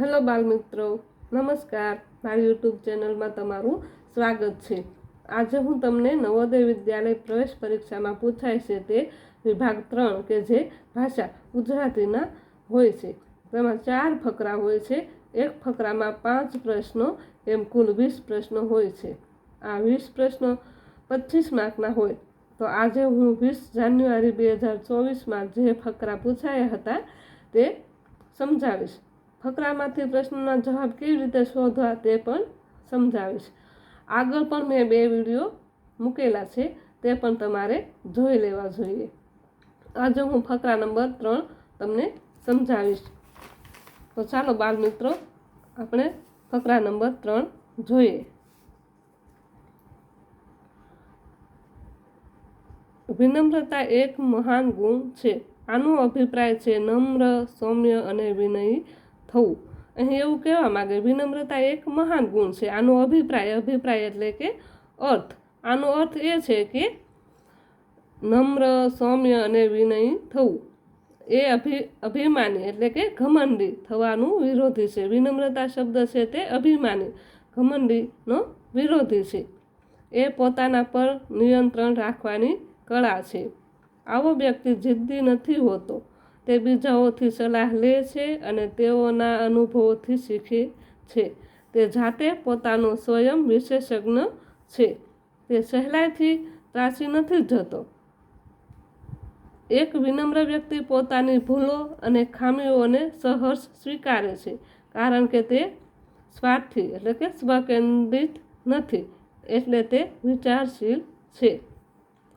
Hello બાલમિત્રો, નમસ્કાર. મારી YouTube ચેનલમાં તમારું સ્વાગત છે. આજે હું તમને નવોદય વિદ્યાલય પ્રવેશ પરીક્ષામાં પૂછાય છે તે વિભાગ ત્રણ કે જે ભાષા ગુજરાતીના હોય છે. તેમાં ચાર ફકરા હોય છે. એક ફકરામાં પાંચ પ્રશ્નો, એમ કુલ વીસ પ્રશ્નો હોય છે. આ વીસ પ્રશ્નો પચીસ માર્કના હોય. તો આજે હું વીસ જાન્યુઆરી બે હજાર ચોવીસમાં જે ફકરા પૂછાયા હતા તે સમજાવીશ. ફકરામાંથી પ્રશ્નના જવાબ કેવી રીતે શોધવા તે પણ સમજાવીશ. આગળ પણ મેં બે વીડિયો મૂકેલા છે, તે પણ તમારે જોઈ લેવા જોઈએ. આજે હું ફકરા નંબર ત્રણ તમને સમજાવીશ. તો ચાલો બાળ મિત્રો, આપણે ફકરા નંબર ત્રણ જોઈએ. વિનમ્રતા એક મહાન ગુણ છે. આનો અભિપ્રાય છે નમ્ર, સૌમ્ય અને વિનયી થવું. અહીં એવું કહેવા માગે, વિનમ્રતા એક મહાન ગુણ છે. આનો અભિપ્રાય અભિપ્રાય એટલે કે અર્થ. આનો અર્થ એ છે કે નમ્ર, સૌમ્ય અને વિનયી થવું. એ અભિ, અભિમાની એટલે કે ઘમંડી થવાનું વિરોધી છે. વિનમ્રતા શબ્દ છે તે અભિમાની, ઘમંડીનો વિરોધી છે. એ પોતાના પર નિયંત્રણ રાખવાની કળા છે. આવો વ્યક્તિ જિદ્દી નથી હોતો. તે બીજાઓથી સલાહ લે છે અને તેઓના અનુભવોથી શીખે છે. તે જાતે પોતાનો સ્વયં વિશેષજ્ઞ છે. તે સહેલાઈથી ત્રાસી નથી જતો. એક વિનમ્ર વ્યક્તિ પોતાની ભૂલો અને ખામીઓને સહર્ષ સ્વીકારે છે, કારણ કે તે સ્વાર્થી, એટલે કે સ્વકેન્દ્રિત નથી, એટલે તે વિચારશીલ છે.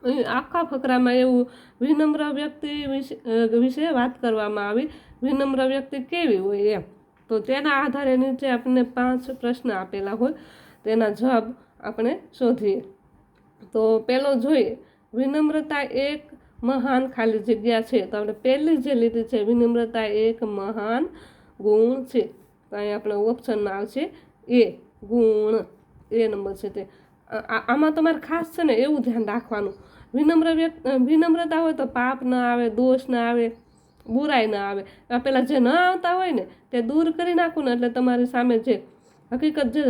અહીં આખા ફકરામાં એવું વિનમ્ર વ્યક્તિ વિશે વાત કરવામાં આવી. વિનમ્ર વ્યક્તિ કેવી હોય એમ. તો તેના આધારે નીચે આપણને પાંચ પ્રશ્ન આપેલા હોય. તેના જવાબ આપણે શોધીએ. તો પહેલો જોઈએ, વિનમ્રતા એક મહાન ખાલી જગ્યા છે. તો આપણે પહેલી જે લીધી છે, વિનમ્રતા એક મહાન ગુણ છે. તો અહીં આપણે ઓપ્શનમાં આવશે એ ગુણ. એ નંબર છે તે. આમાં તમારે ખાસ છે ને એવું ધ્યાન રાખવાનું. વિનમ્ર વ્યક્ત વિનમ્રતા હોય તો પાપ ન આવે, દોષ ન આવે, બુરાઈ ન આવે. પહેલાં જે ન આવતા હોય ને, તે દૂર કરી નાખું ને એટલે તમારી સામે જે હકીકત જે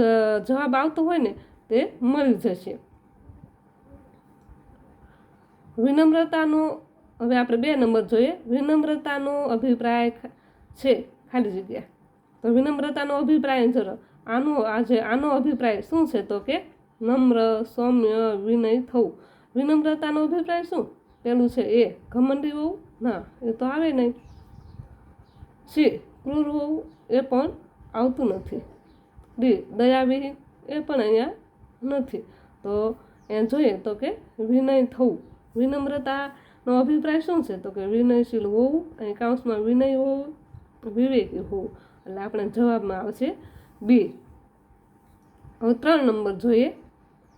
જવાબ આવતો હોય ને, તે મળી જશે. વિનમ્રતાનો, હવે આપણે બે નંબર જોઈએ. વિનમ્રતાનો અભિપ્રાય છે, ખાલી જગ્યા. તો વિનમ્રતાનો અભિપ્રાય જરો. આનો આજે આનો અભિપ્રાય શું છે તો કે, નમ્ર, સૌમ્ય, વિનય થવું. વિનમ્રતાનો અભિપ્રાય શું? પેલું છે એ, ઘમંડી હોવું ના, એ તો આવે નહીં. સી ક્રૂર હોવું એ પણ આવતું નથી. ડી, દયાવિહીન એ પણ અહીંયા નથી. તો અહીંયા જોઈએ તો કે વિનય થવું. વિનમ્રતાનો અભિપ્રાય શું છે? તો કે વિનયશીલ હોવું અહીં કાઉન્સમાં વિનય હોવું વિવેકી હોવું. એટલે આપણે જવાબમાં આવશે બી. હવે ત્રણ નંબર જોઈએ.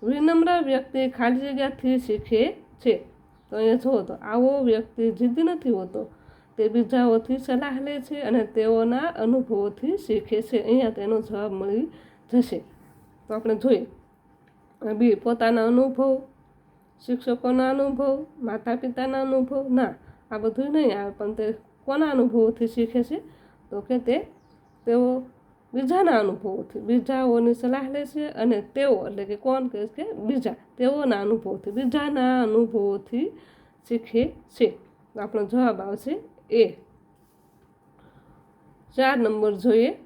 વિનમ્ર વ્યક્તિ ખાલી જગ્યાથી શીખે છે. તો અહીંયા જુઓ તો આવો વ્યક્તિ જીદ્દી નથી હોતો. તે બીજાઓથી સલાહ લે છે અને તેઓના અનુભવોથી શીખે છે. અહીંયા તેનો જવાબ મળી જશે. તો આપણે જોઈએ. બી પોતાના અનુભવ, શિક્ષકોના અનુભવ માતા પિતાના અનુભવ, ના, આ બધું નહીં આવે, પણ તે કોના અનુભવોથી શીખે છે? તો કે તે તેઓ બીજાના અનુભવોથી બીજાઓની સલાહ લે છે અને તેઓ, એટલે કે કોણ કહે કે બીજા. તેઓના અનુભવથી બીજાના અનુભવોથી શીખે છે. આપણો જવાબ આવશે એ. ચાર નંબર જોઈએ.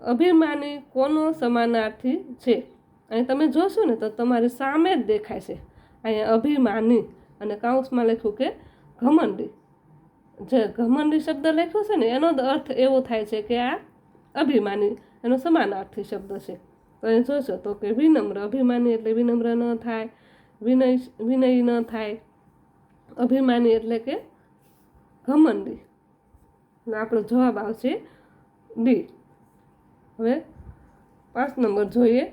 અભિમાની કોનો સમાનાર્થી છે? અહીં તમે જોશો ને તો તમારી સામે જ દેખાય છે. અહીંયા અભિમાની અને કાઉન્સમાં લખ્યું કે ઘમંડી. જે ઘમંડી શબ્દ લખ્યો છે ને એનો અર્થ એવો થાય છે કે આ અભિમાની, એનો સમાનાર્થી શબ્દ છે. તો એ જોશો તો કે વિનમ્ર અભિમાની એટલે વિનમ્ર ન થાય, વિનય વિનય ન થાય. અભિમાની એટલે કે ઘમંડી. આપણો જવાબ આવશે ડી. હવે પાંચ નંબર જોઈએ.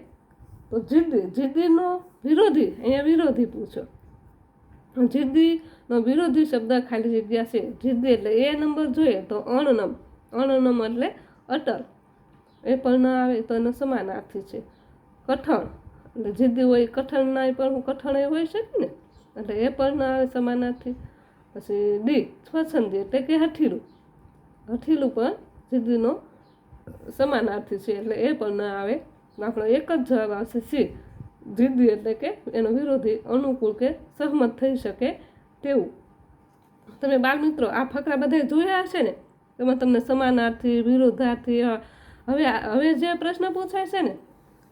તો જિદ્દી, જિદ્દીનો વિરોધી, અહીંયા વિરોધી પૂછો. જિદ્દીનો વિરોધી શબ્દ ખાલી જગ્યા છે. જિદ્દી એટલે એ નંબર જોઈએ તો અણનમ. અણનમ એટલે અટલ. એ પણ ન આવે તો એનો સમાનાર્થી છે. કઠણ. એટલે જિદ્દી હોય કઠણ ના પણ હું કઠણ એ હોઈ શકે ને. એટલે એ પણ ન આવે સમાનાર્થી. પછી ડી સ્વસંદી એટલે કે હઠીલું. હઠીલું પણ જિદ્દીનો સમાનાર્થી છે, એટલે એ પણ ન આવે. આપણો એક જ જવાબ આવશે સી. જિદ્દી એટલે કે એનો વિરોધી અનુકૂળ કે સહમત થઈ શકે તેવું. તમે બાળ મિત્રો, આ ફકરા બધા જોયા હશે ને? એમાં તમને સમાનાર્થી, વિરોધાર્થી હવે હવે જે પ્રશ્ન પૂછાય છે ને,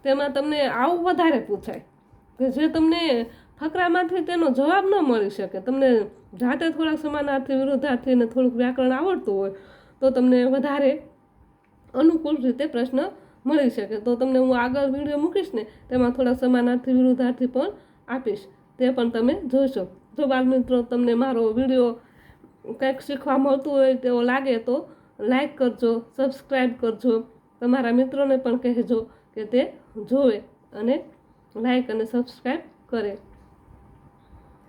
તેમાં તમને આવું વધારે પૂછાય કે જે તમને ફકરામાંથી તેનો જવાબ ન મળી શકે. તમને જાતે થોડાક સમાનાર્થી, વિરોધાર્થી થોડુંક વ્યાકરણ આવડતું હોય, તો તમને વધારે અનુકૂળ રીતે પ્રશ્ન મળી શકે. તો તમને હું આગળ વીડિયો મૂકીશ ને, તેમાં થોડા સમાનાર્થી વિરુદ્ધાર્થી પણ આપીશ. તે પણ તમે જોશો. જો બાળ મિત્રો, તમને મારો વીડિયો કંઈક શીખવા મળતું હોય તેવો લાગે તો લાઈક કરજો સબસ્ક્રાઈબ કરજો, તમારા મિત્રોને પણ કહેજો કે તે જોવે અને લાઈક અને સબસ્ક્રાઈબ કરે.